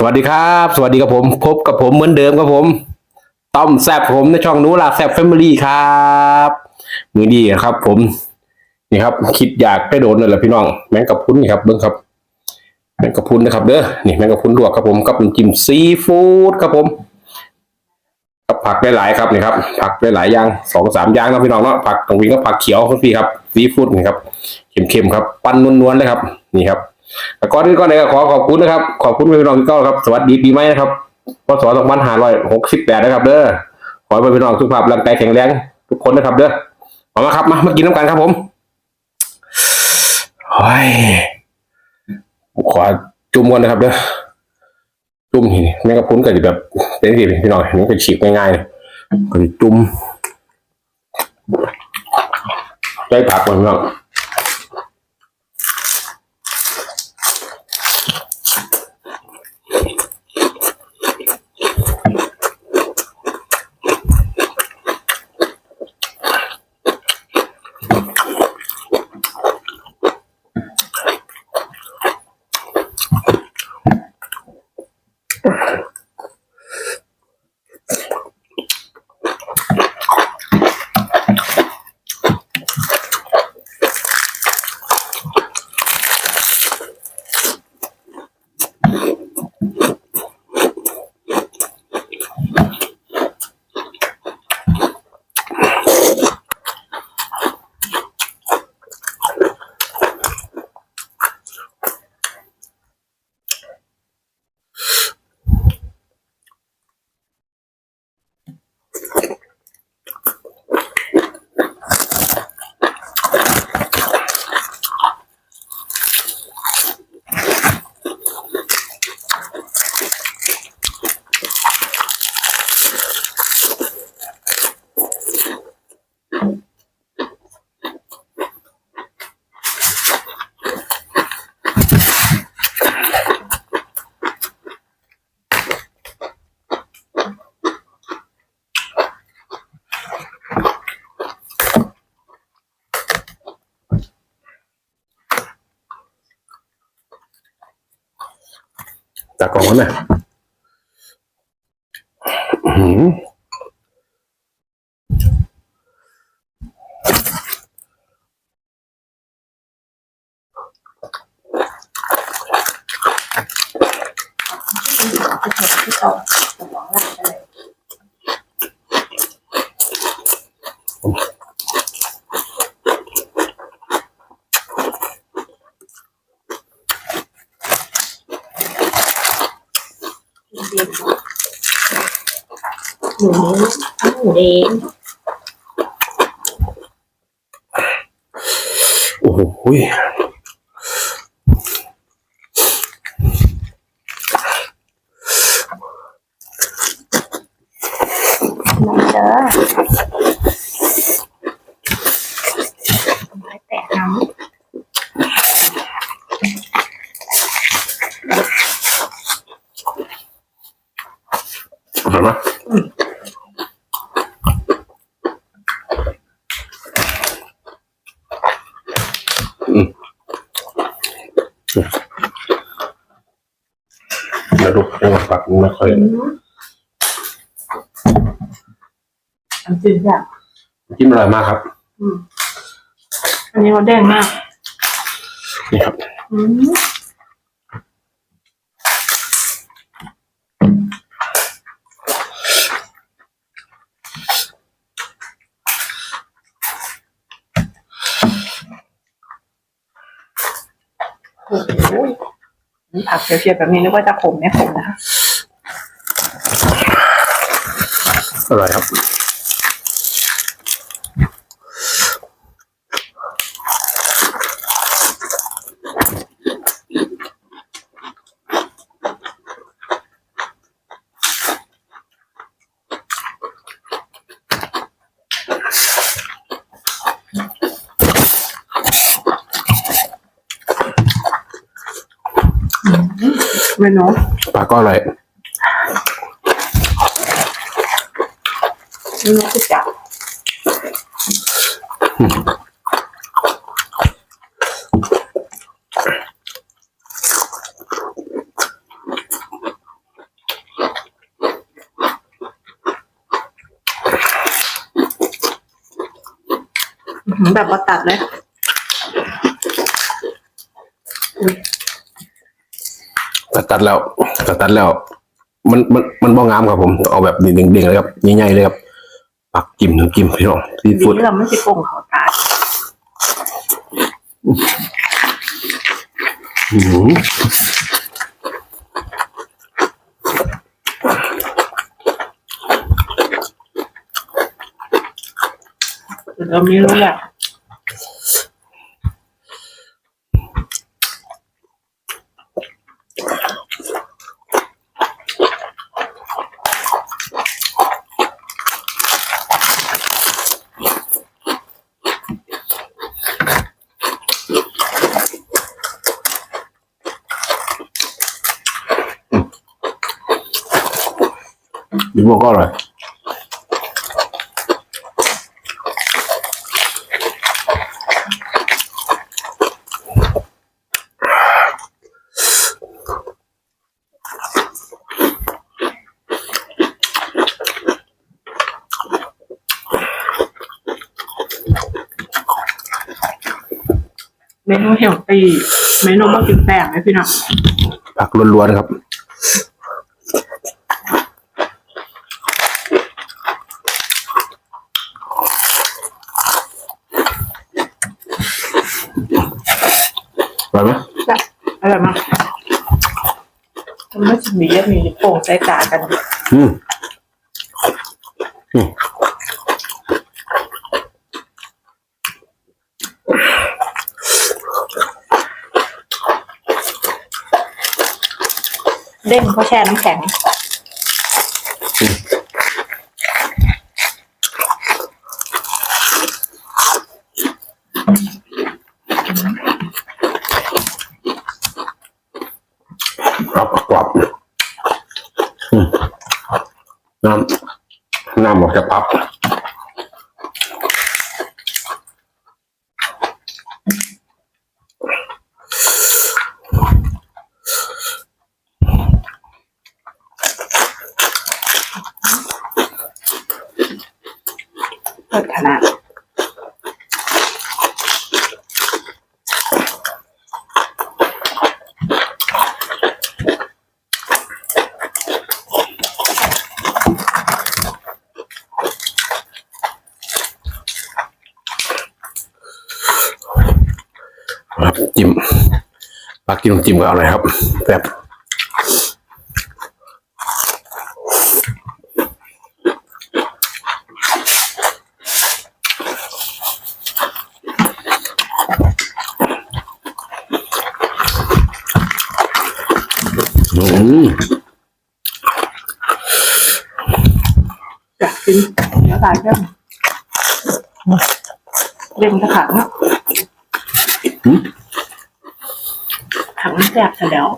สวัสดีครับ สวัสดีกับผมพบกับผมเหมือนเดิมครับผมต้อมแซบผมในช่องนู้ลาแซบแฟมิลี่ครับมือดีครับ ผมนี่ครับ คิดอยากได้โดนเลยแหละพี่น้อง แมงกะพรุนนี่ครับเบิ้งครับ แมงกะพรุนนะครับเด้อนี่แมงกะพรุนลวกครับผมกับน้ำจิ้มซีฟู้ดครับผมกับผักได้หลายครับนี่ครับผักได้หลายอย่างสองสามอย่างนะพี่น้องเนาะผักตรงนี้ก็ผักเขียวครับพี่ครับซีฟู้ดนี่ครับเค็มๆครับ ปั้นนวลๆเลยครับ นี่ครับ ก่อนอื่นก่อนเลยก็ขอขอบคุณนะครับ ขอบคุณพี่น้องทุกท่านครับ สวัสดีปีใหม่นะครับพศสองพันห้าร้อยหกสิบแปดนะครับ เด้อ ขอให้พี่น้องสุขภาพร่างกายแข็งแรงทุกคนนะครับ เด้อมามาครับ มามากินน้ำกันครับผมโอ้ยขอจุ่มก่อนนะครับ เด้อ จุ่มนี่แม่งกระพุ้นก็จะแบบเป็นที่พี่น้องมันก็ฉีกง่ายๆก็จะจุ่มใจผักก่อนพี่น้อง จากกล่องนั้นน่ะอื้อหือ ที่ต่อสมองหลังเลย เดียวหมูทั้งหมูแดง โอ้โหย มันเด้อไม้แตะน้ำ เห็นไหมอืม เดี๋ยวดูยังปักไม่ค่อยอันจืดอะจิ้มอร่อยมากครับ อืมอันนี้เขาแดงมาก นี่ครับ อืมโอ้โห ผักเฉียวๆแบบนี้นึกว่าจะขมไม่ขมนะคะอร่อยครับ ไม่เนาะปาก็อร่อยม่เนาะก็จับแบบมาตัดเลย ตัดตัดแล้วตัดตัดแล้ว มันมันมันบ้องงามครับผมเอาแบบเด้งๆเลยครับใหญ่ๆเลยครับปักจิ้มน้ำจิ้มพี่น้องซีดีฟู้ดที่เราไม่ใช่โกงเขาตายอื้อหือเราไม่รู้แหละ ดีมากก็อร่อยเมนูเฮลตี้เมนูมากินแป้งไหมพี่น้องผักล้วนๆครับ ร่อยไหมจ้ะอะไรมามันไม่จะมีเยอะมีโป่งใส่ตากัน อืมอืมเด้งเพราะแช่น้ำแข็ง กรอบกรอบอืมน้ำน้ำออกจากปับ เปิดขนาด ครับจิ้ม ปักจิ้มจิ้มก็อร่อยครับแบบอืมอยากกินเนื้อตายเพิ่มเด้งจะขัง ขังแซ่บซะแล้ว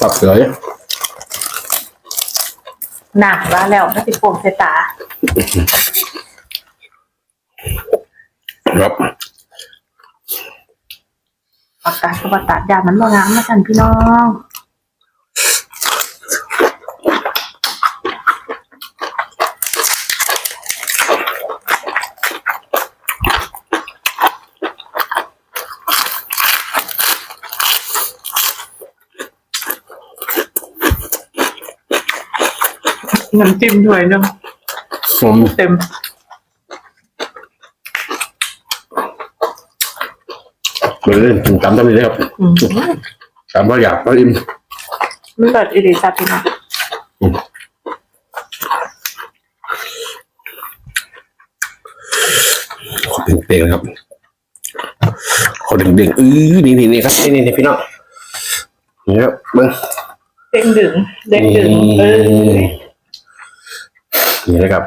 ตับเสือหนักว่าแล้วถ้าติดโป่งใส่ตาครับปากกาสวัสดิ์ยามันมางามมากันพี่น้อง น้ำจิ้มถ้วยหนึงผมเต็ม เหมือนเล่นถึงจำได้เลยครับอืมจำว่าอยากว่าอิ่มมันเกิดอีริซาพี่น้องขอเปล่งๆนะครับขอเด้งๆอือนี่นี่นี่ครับนี่นี่นี่พี่น้องนี่ครับเบิ้ง เด้งดึงเด้งดึงเออ นี่ นะครับ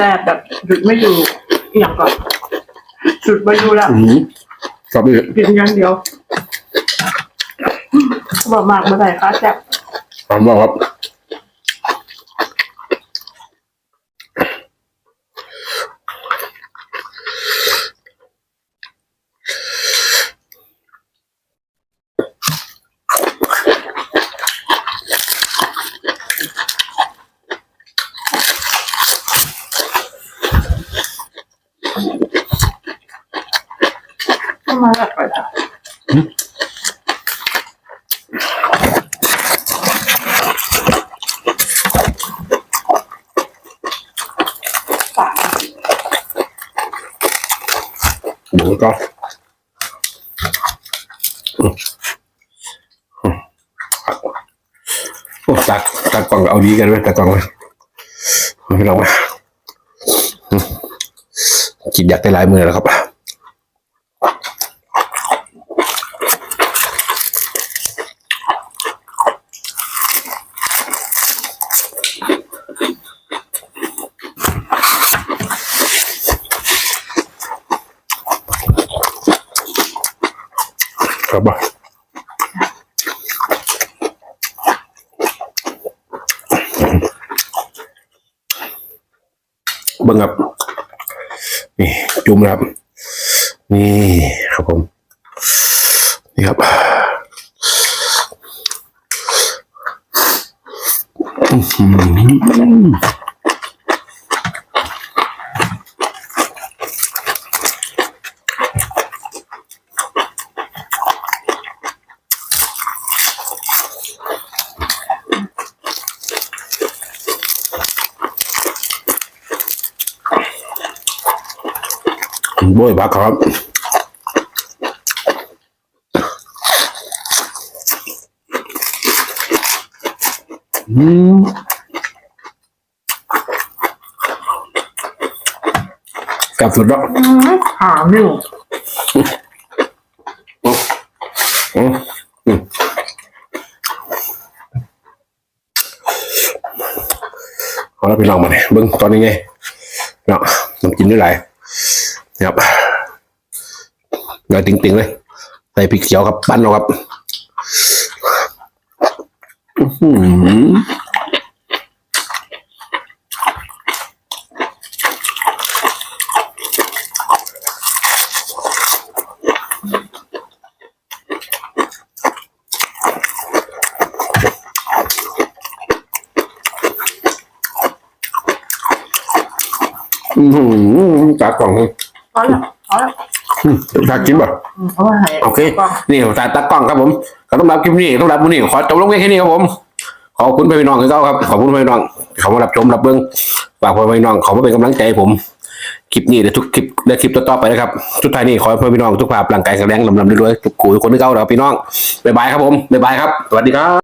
ซ่บแบบหยุดไม่อยู่อหย่างก่อนสุดไปดูแล้วอืมครับพี่กินอย่างเดียวบอกมากเมื่อไหร่คะแซ่บผมบอกครับ ก็มาแบบไปค่ะปากหมูก็อืมอืมโอ้ตักตักกล่องเอาดีกันไหมตักกล่องไหมไม่ลองไหมอืมคิดอยากได้หลายมือแล้วครับ ครับบ่บิ่งครับนี่จุ่มนะครับ นี่ครับผม นี่ครับอื้อ หือโบยพักครับอืมกลับสุดแล้วอืมหาหนึ่งอืมอืมเอาแล้วพี่น้องมาเนี่ยเบิ้งตอนนี้ไงเนาะน้ำกินด้วยไร นะครับเงยติ่งๆเลย ใส่พริกเขียวครับปั้นเอาครับอื้อหืออื้อหือตากล่อง พอแล้วพอแล้วอืมตากินป่ะอืมเอาไว้ให้โอเคกล้องนี่ตาตากล้องครับผมก็ต้องรับคลิปนี้ต้องรับมือนี้ขอจบลงแค่นี้ครับผมขอบคุณพี่น้องคือเก่าครับขอบคุณพี่น้องเขามารับชมรับเบิ้งฝากพี่น้องเขามาเป็นกำลังใจให้ผมคลิปนี้และทุกคลิปและคลิปต่อๆไปนะครับสุดท้ายนี้ขอให้พี่น้องทุกภาพร่างกายแข็งแรงลำลำรวยๆทุกกูทุกคนที่เก่าเราพี่น้องบ๊ายบายครับผมบ๊ายบายครับสวัสดีครับ